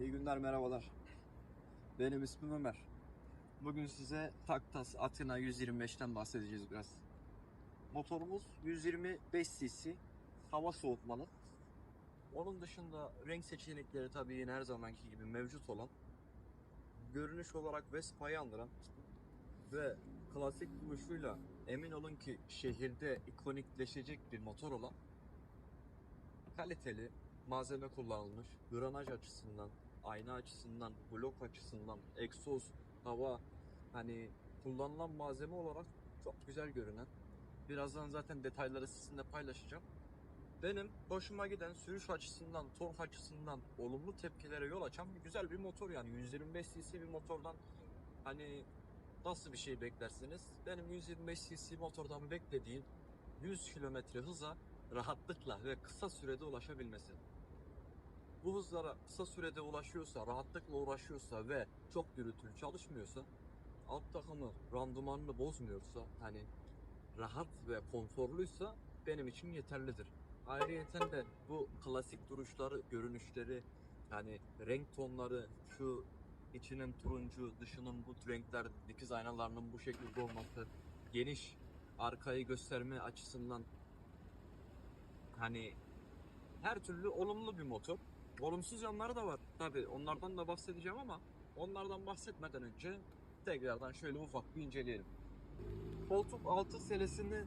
İyi günler, merhabalar. Benim ismim Ömer. Bugün size Taktas Athena 125'ten bahsedeceğiz biraz. Motorumuz 125 cc, hava soğutmalı. Onun dışında renk seçenekleri tabii yine her zamanki gibi mevcut olan, görünüş olarak Vespa'yı andıran ve klasik duruşuyla emin olun ki şehirde ikonikleşecek bir motor olan kaliteli malzeme kullanılmış. Granaj açısından, ayna açısından, blok açısından, egzoz, hava hani kullanılan malzeme olarak çok güzel görünen. Birazdan zaten detayları sizinle paylaşacağım. Benim hoşuma giden sürüş açısından, tork açısından olumlu tepkilere yol açan bir güzel bir motor yani 125 cc bir motordan hani nasıl bir şey beklersiniz? Benim 125 cc motordan beklediğim 100 km hıza rahatlıkla ve kısa sürede ulaşabilmesi. Bu hızlara kısa sürede ulaşıyorsa, rahatlıkla uğraşıyorsa ve çok gürültülü çalışmıyorsa, alt takımı randımanını bozmuyorsa, hani rahat ve konforluysa benim için yeterlidir. Ayrıyeten de bu klasik duruşları, görünüşleri, yani renk tonları, şu içinin turuncu, dışının bu renkler, dikiz aynalarının bu şekilde olması, geniş arkayı gösterme açısından hani her türlü olumlu bir motor. Olumsuz yanları da var. Tabi onlardan da bahsedeceğim ama onlardan bahsetmeden önce tekrardan şöyle ufak bir inceleyelim. Koltuk altı selesini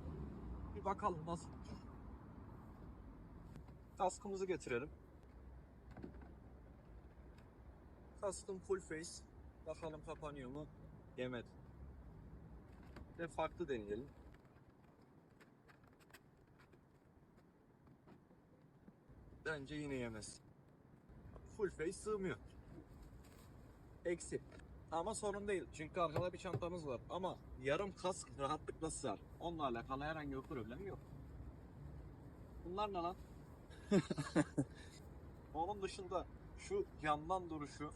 bir bakalım nasıl. Kaskımızı getirelim. Kaskım full face. Bakalım kapanıyor mu? Yemedi. Ve farklı deneyelim. Bence yine yemez. Full face sığmıyor. Eksi. Ama sorun değil. Çünkü arkada bir çantamız var. Ama yarım kask rahatlıkla sığar. Onunla alakalı herhangi bir problem yok. Bunlar ne lan? Onun dışında şu yandan duruşu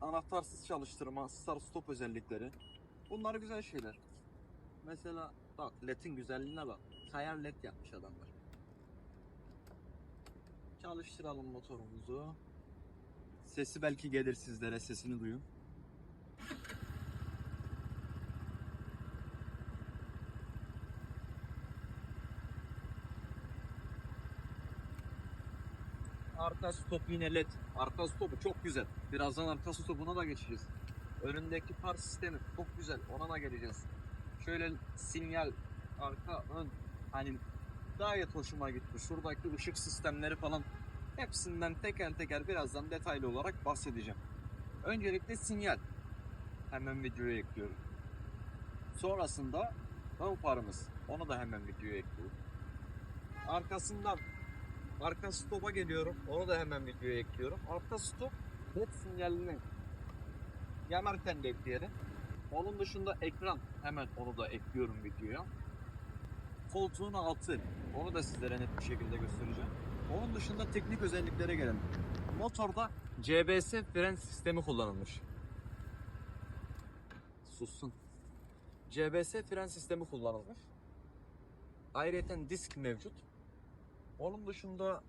anahtarsız çalıştırma, start stop özellikleri. Bunlar güzel şeyler. Mesela bak led'in güzelliğine bak. Kayar led yapmış adamlar. Çalıştıralım motorumuzu. Sesi belki gelir sizlere, sesini duyun. Arka stop yine led. Arka stopu çok güzel. Birazdan arka stopuna da geçeceğiz. Önündeki par sistemi çok güzel. Ona da geleceğiz. Şöyle sinyal, arka, ön. Hani gayet hoşuma gitti. Şuradaki ışık sistemleri falan hepsinden teker teker birazdan detaylı olarak bahsedeceğim. Öncelikle sinyal. Hemen videoya ekliyorum. Sonrasında parımız. Onu da hemen videoya ekliyorum. Arkasından arka stopa geliyorum. Onu da hemen videoya ekliyorum. Arka stop led sinyalini yanarken de ekleyelim. Onun dışında ekran hemen onu da ekliyorum videoya koltuğun altı. Onu da sizlere net bir şekilde göstereceğim. Onun dışında teknik özelliklere gelelim. Motorda CBS fren sistemi kullanılmış. Sussun. CBS fren sistemi kullanılmış. Ayrıca disk mevcut. Onun dışında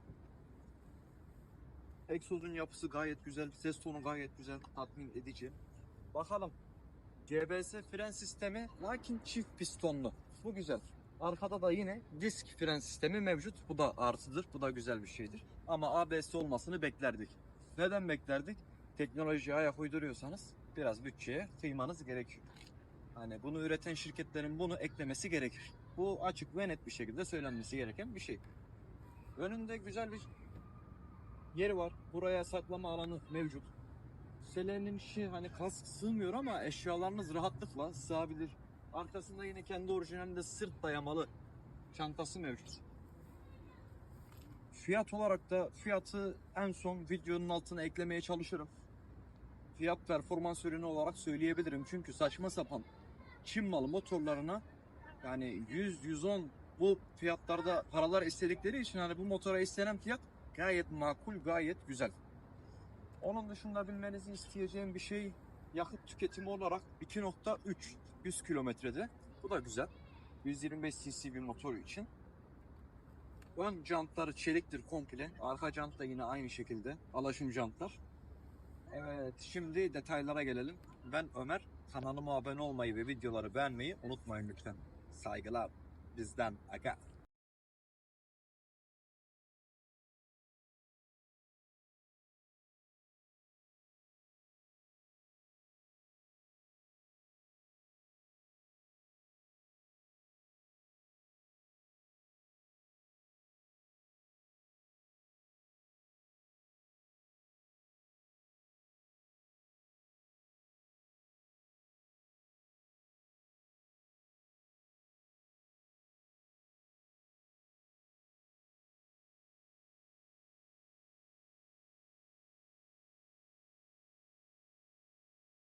egzozun yapısı gayet güzel, ses tonu gayet güzel, tatmin edici. Bakalım. CBS fren sistemi lakin çift pistonlu. Bu güzel. Arkada da yine disk fren sistemi mevcut. Bu da artıdır. Bu da güzel bir şeydir. Ama ABS olmasını beklerdik. Neden beklerdik? Teknolojiye ayak uyduruyorsanız biraz bütçeye kıymanız gerekiyor. Hani bunu üreten şirketlerin bunu eklemesi gerekir. Bu açık ve net bir şekilde söylenmesi gereken bir şey. Önünde güzel bir yeri var. Buraya saklama alanı mevcut. Selenin işi hani kask sığmıyor ama eşyalarınız rahatlıkla sığabilir. Arkasında yine kendi orijinalinde sırt dayamalı çantası mevcut. Fiyat olarak da fiyatı en son videonun altına eklemeye çalışırım. Fiyat performans ürünü olarak söyleyebilirim. Çünkü saçma sapan Çin malı motorlarına yani 100-110 bu fiyatlarda paralar istedikleri için hani bu motora istenen fiyat gayet makul, gayet güzel. Onun dışında bilmenizi isteyeceğim bir şey yakıt tüketimi olarak 2.3 100 kilometrede. Bu da güzel. 125 cc bir motor için. Ön jantları çeliktir komple. Arka jant da yine aynı şekilde. Alaşım jantlar. Evet şimdi detaylara gelelim. Ben Ömer. Kanalıma abone olmayı ve videoları beğenmeyi unutmayın lütfen. Saygılar bizden. Aga.